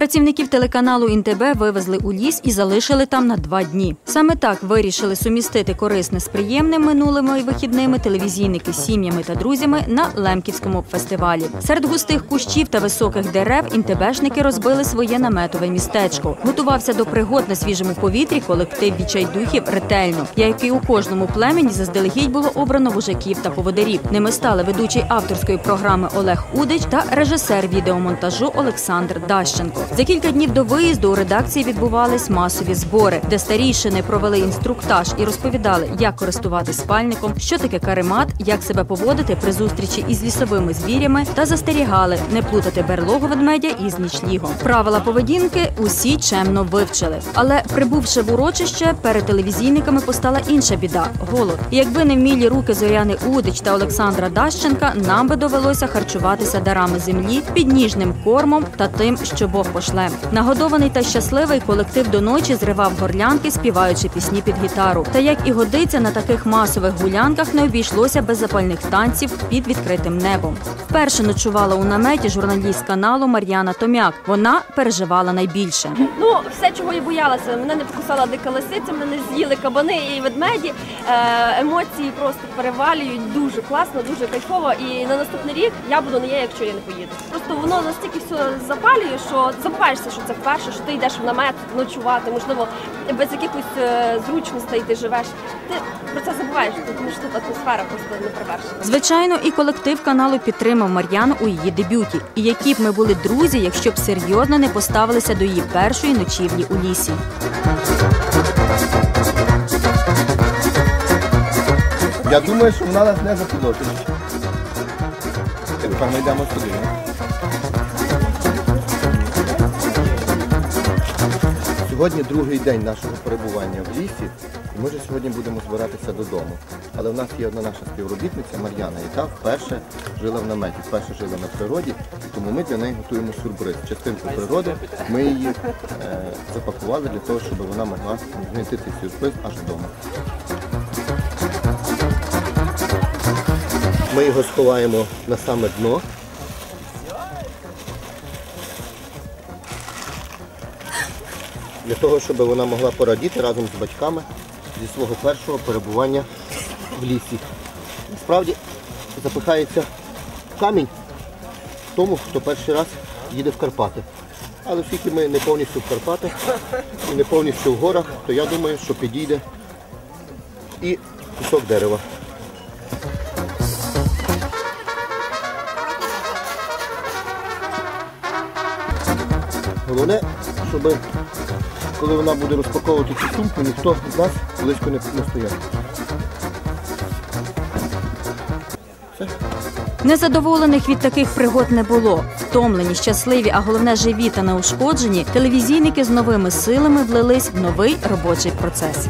Працівників телеканалу ІНТБ вивезли у ліс і залишили там на два дні. Саме так вирішили сумістити корисне з приємним минулими вихідними телевізійники з сім'ями та друзями на Лемківському фестивалі. Серед густих кущів та високих дерев інтебешники розбили своє наметове містечко. Готувався до пригод на свіжому повітрі колектив відчайдухів ретельно, як і у кожному племені заздалегідь було обрано вожаків та поводирів. Ними стали ведучий авторської програми Олег Удич та режисер відеомонтажу Олександр Дащенко. За кілька днів до виїзду у редакції відбувались масові збори, де старійшини провели інструктаж і розповідали, як користуватись спальником, що таке каремат, як себе поводити при зустрічі із лісовими звірями, та застерігали не плутати берлогу ведмедя із нічлігом. Правила поведінки усі чемно вивчили. Але прибувши в урочище, перед телевізійниками постала інша біда голод. Якби не вмілі руки Зоряни Удич та Олександра Дащенка, нам би довелося харчуватися дарами землі, підніжним кормом та тим, що Бог пошле. Нагодований та щасливий колектив до ночі зривав горлянки, співаючи пісні під гітару. Та як і годиться на таких масових гулянках, не обійшлося без запальних танців під відкритим небом. Вперше ночувала у наметі журналіст каналу Мар'яна Томяк. Вона переживала найбільше. Ну, все, чого я боялася, мене не покусала дика лисиця, мене з'їли кабани і ведмеді. Е, емоції просто перевалюють дуже класно, дуже кайфово. І на наступний рік я буду не я, якщо я не поїду. Просто воно настільки все запалює, що забуваєшся, що це вперше, що ти йдеш в намет ночувати, можливо, без якихось е, зручностей ти живеш. Ти про це забуваєш, тому що тут атмосфера просто не привершена. Звичайно, і колектив каналу підтримав Мар'яну у її дебюті. І які б ми були друзі, якщо б серйозно не поставилися до її першої ночівлі у лісі. Я думаю, що вона нас не запідозрить. Тепер ми йдемо сюди. Сьогодні другий день нашого перебування в лісі, і ми вже сьогодні будемо збиратися додому. Але в нас є одна наша співробітниця Мар'яна, яка вперше жила в наметі, вперше жила на природі, тому ми для неї готуємо сюрприз. Частинку природи ми її е, запакували для того, щоб вона могла знайти цей сюрприз аж вдома. Ми його сховаємо на саме дно. Для того, щоб вона могла порадіти разом з батьками зі свого першого перебування в лісі. Насправді запихається камінь тому, хто перший раз їде в Карпати. Але оскільки ми не повністю в Карпатах і не повністю в горах, то я думаю, що підійде і кусок дерева. Головне, щоб коли вона буде розпаковувати цю сумку, ніхто з нас близько не, стояв. Незадоволених від таких пригод не було. Втомлені, щасливі, а головне живі та неушкоджені, телевізійники з новими силами влились в новий робочий процес.